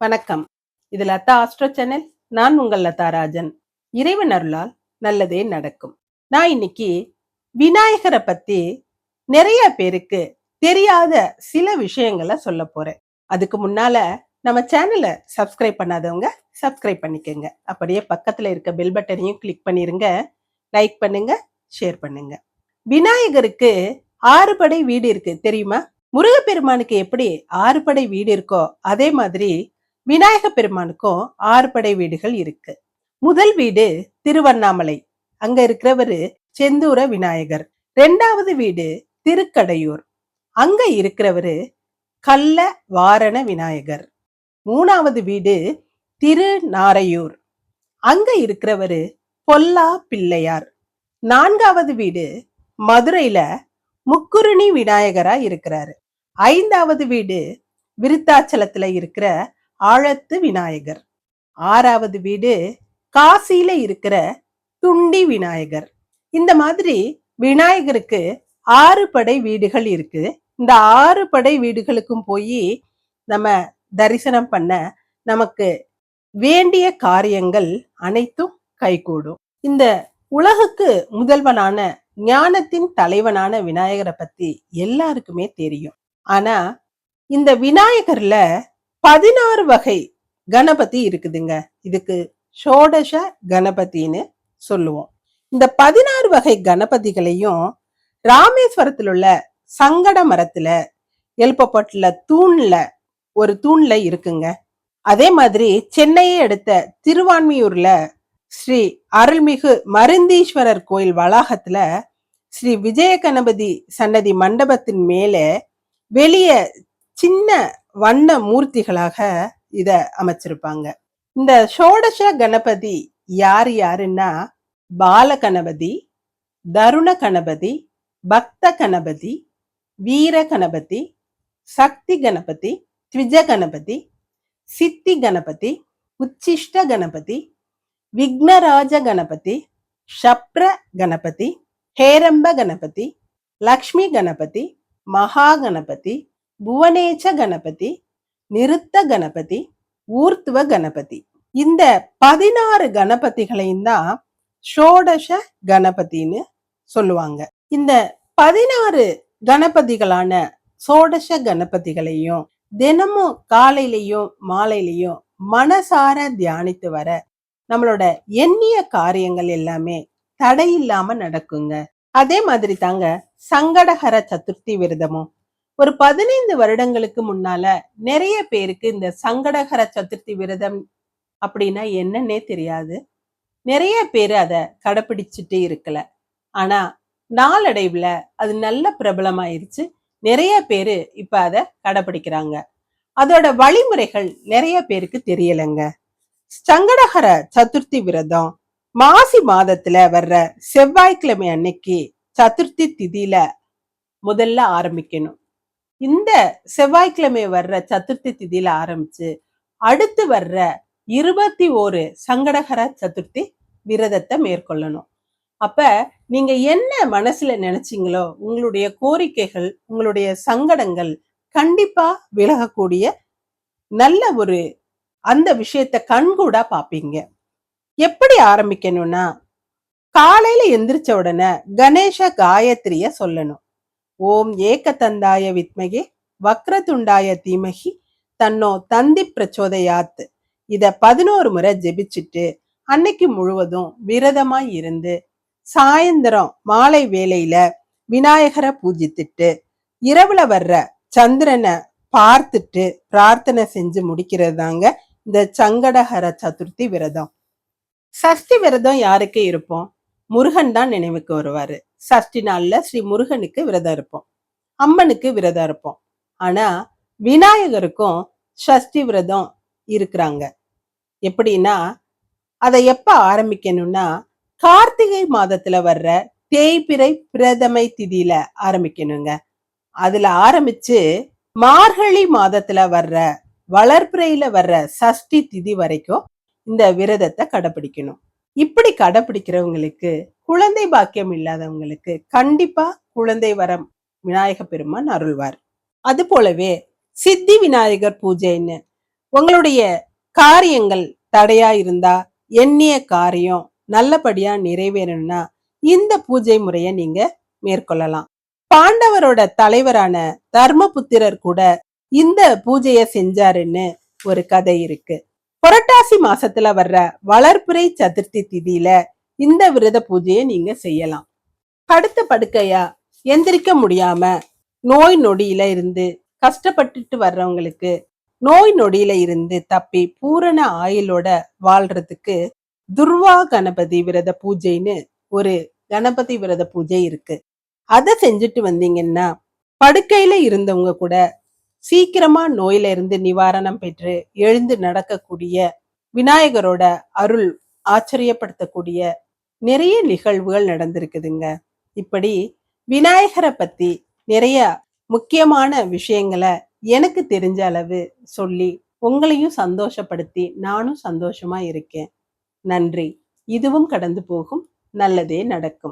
வணக்கம். இது Latha astro channel. நான் உங்கள் லதா ராஜன். இறைவன் அருளால் நல்லதே நடக்கும். நான் இன்னைக்கு விநாயகரை பத்தி நிறைய பேருக்கு தெரியாத சில விஷயங்களை சொல்ல போறேன். அதுக்கு முன்னால நம்ம சேனலை சப்ஸ்கிரைப் பண்ணாதவங்க சப்ஸ்கிரைப் பண்ணிக்கோங்க. அப்படியே பக்கத்துல இருக்க பெல் பட்டனையும் கிளிக் பண்ணிருங்க. லைக் பண்ணுங்க ஷேர் பண்ணுங்க. விநாயகருக்கு ஆறுபடை வீடு இருக்கு தெரியுமா? முருகப்பெருமானுக்கு எப்படி ஆறுபடை வீடு இருக்கோ அதே மாதிரி விநாயக பெருமானுக்கும் ஆறு படை வீடுகள் இருக்கு. முதல் வீடு திருவண்ணாமலை. அங்க இருக்கிறவரு செந்தூர விநாயகர். ரெண்டாவது வீடு திருக்கடையூர். அங்க இருக்கிறவரு கல்ல வாரண விநாயகர். மூணாவது வீடு திருநாரையூர். அங்க இருக்கிறவரு பொல்லா பிள்ளையார். நான்காவது வீடு மதுரையில முக்குருணி விநாயகரா இருக்கிறாரு. ஐந்தாவது வீடு விருத்தாச்சலத்துல இருக்கிற ஆழத்து விநாயகர். ஆறாவது வீடு காசியில இருக்கிற துண்டி விநாயகர். இந்த மாதிரி விநாயகருக்கு ஆறு படை வீடுகள் இருக்கு. இந்த ஆறு படை வீடுகளுக்கும் போய் நம்ம தரிசனம் பண்ண நமக்கு வேண்டிய காரியங்கள் அனைத்தும் கைகூடும். இந்த உலகுக்கு முதல்வனான ஞானத்தின் தலைவனான விநாயகரை பத்தி எல்லாருக்குமே தெரியும். ஆனா இந்த விநாயகர்ல பதினாறு வகை கணபதி இருக்குதுங்க. இதுக்கு ஷோடச கணபதின்னு சொல்லுவோம். இந்த பதினாறு வகை கணபதிகளையும் ராமேஸ்வரத்தில் உள்ள சங்கட மரத்துல எழுப்பப்பட்டுள்ள தூண்ல ஒரு தூண்ல இருக்குங்க. அதே மாதிரி சென்னையை எடுத்த திருவான்மியூர்ல ஸ்ரீ அருள்மிகு மருந்தீஸ்வரர் கோயில் வளாகத்துல ஸ்ரீ விஜய கணபதி சன்னதி மண்டபத்தின் மேலே வெளியே சின்ன வண்ண மூர்த்திகளாக இத அமைச்சிருப்பாங்க. இந்த ஷோடச கணபதி யார் யாருன்னா பால கணபதி தருண கணபதி பக்த கணபதி வீர கணபதி சக்தி கணபதி த்விஜ கணபதி சித்தி கணபதி உச்சிஷ்ட கணபதி விக்னராஜ கணபதி ஷப்ர கணபதி ஹேரம்ப கணபதி லக்ஷ்மி கணபதி மகா கணபதி புவனேச்ச கணபதி நிறுத்த கணபதி ஊர்த்துவ கணபதி. இந்த பதினாறு கணபதிகளையும் தான் ஷோடச கணபதின்னு சொல்லுவாங்க. இந்த பதினாறு கணபதிகளான சோடச கணபதிகளையும் தினமும் காலையிலையும் மாலையிலையும் மனசார தியானித்து வர நம்மளோட எண்ணிய காரியங்கள் எல்லாமே தடையில்லாம நடக்குங்க. அதே மாதிரி தாங்க சங்கடகர சதுர்த்தி விரதமும் ஒரு பதினைந்து வருடங்களுக்கு முன்னால நிறைய பேருக்கு இந்த சங்கடகர சதுர்த்தி விரதம் அப்படின்னா என்னன்னே தெரியாது. நிறைய பேர் அதை கடைபிடிச்சிட்டு இருக்கல. ஆனா நாளடைவுல அது நல்ல பிரபலமாயிருச்சு. நிறைய பேரு இப்ப அதை கடைபிடிக்கிறாங்க அதோட வழிமுறைகள் நிறைய பேருக்கு தெரியலைங்க. சங்கடகர சதுர்த்தி விரதம் மாசி மாதத்துல வர்ற செவ்வாய்க்கிழமை அன்னைக்கு சதுர்த்தி திதியில முதல்ல ஆரம்பிக்கணும். இந்த செவ்வாய்க்கிழமை வர்ற சதுர்த்தி திதியில ஆரம்பிச்சு அடுத்து வர்ற இருபத்தி ஓரு சங்கடகர சதுர்த்தி விரதத்தை மேற்கொள்ளணும். அப்ப நீங்க என்ன மனசுல நினைச்சீங்களோ உங்களுடைய கோரிக்கைகள் உங்களுடைய சங்கடங்கள் கண்டிப்பா விலகக்கூடிய நல்ல ஒரு அந்த விஷயத்த கண்கூடா பாப்பீங்க. எப்படி ஆரம்பிக்கணும்னா காலையில எந்திரிச்ச உடனே கணேச காயத்ரிய சொல்லணும். ஓம் ஏகதந்தாய வித்மகே வக்ரதுண்டாய தீமகி தன்னோ தந்தி பிரச்சோதையாத்து. இத பதினோரு முறை ஜெபிச்சுட்டு அன்னைக்கு முழுவதும் விரதமாய் இருந்து சாயந்தரம் மாலை வேலையில விநாயகரை பூஜித்துட்டு இரவுல வர்ற சந்திரனை பார்த்துட்டு பிரார்த்தனை செஞ்சு முடிக்கிறது தாங்க இந்த சங்கடஹர சதுர்த்தி விரதம். சஷ்டி விரதம் யாருக்கு இருப்போம்? முருகன் தான் நினைவுக்கு வருவாரு. சஷ்டி நாளில் ஸ்ரீ முருகனுக்கு விரதம் இருப்போம். அம்மனுக்கு விரதம் இருப்போம். ஆனால் விநாயகருக்கும் சஷ்டி விரதம் இருக்கிறாங்க. எப்படின்னா அதை எப்போ ஆரம்பிக்கணும்னா கார்த்திகை மாதத்துல வர்ற தேய்பிரை பிரதமை திதியில ஆரம்பிக்கணுங்க. அதுல ஆரம்பிச்சு மார்கழி மாதத்துல வர்ற வளர்ப்புறையில் வர்ற சஷ்டி திதி வரைக்கும் இந்த விரதத்தை கடைபிடிக்கணும். இப்படி கடைபிடிக்கிறவங்களுக்கு குழந்தை பாக்கியம் இல்லாதவங்களுக்கு கண்டிப்பா குழந்தை வரம் விநாயக பெருமான் அருள்வார். அது போலவே சித்தி விநாயகர் பூஜைன்னு உங்களுடைய காரியங்கள் தடையா இருந்தா எண்ணிய காரியம் நல்லபடியா நிறைவேறணும்னா இந்த பூஜை முறைய நீங்க மேற்கொள்ளலாம். பாண்டவரோட தலைவரான தர்மபுத்திரர் கூட இந்த பூஜைய செஞ்சாருன்னு ஒரு கதை இருக்கு. புரட்டாசி மாசத்துல வர்ற வளர்ப்புரை சதுர்த்தி திதியில இந்த விரத பூஜையை நீங்க செய்யலாம். படுத்த படுக்கையா எந்திரிக்க முடியாம நோய் நொடியில இருந்து கஷ்டப்பட்டுட்டு வர்றவங்களுக்கு நோய் நொடியில இருந்து தப்பி பூரண ஆயுளோட வாழ்றதுக்கு துர்வா கணபதி விரத பூஜைன்னு ஒரு கணபதி விரத பூஜை இருக்கு. அதை செஞ்சுட்டு வந்தீங்கன்னா படுக்கையில இருந்தவங்க கூட சீக்கிரமா நோயிலிருந்து நிவாரணம் பெற்று எழுந்து நடக்கக்கூடிய விநாயகரோட அருள் ஆச்சரியப்படுத்தக்கூடிய நிறைய நிகழ்வுகள் நடந்திருக்குதுங்க. இப்படி விநாயகரை பத்தி நிறைய முக்கியமான விஷயங்களை எனக்கு தெரிஞ்ச அளவு சொல்லி உங்களையும் சந்தோஷப்படுத்தி நானும் சந்தோஷமா இருக்கேன். நன்றி. இதுவும் கடந்து போகும். நல்லதே நடக்கும்.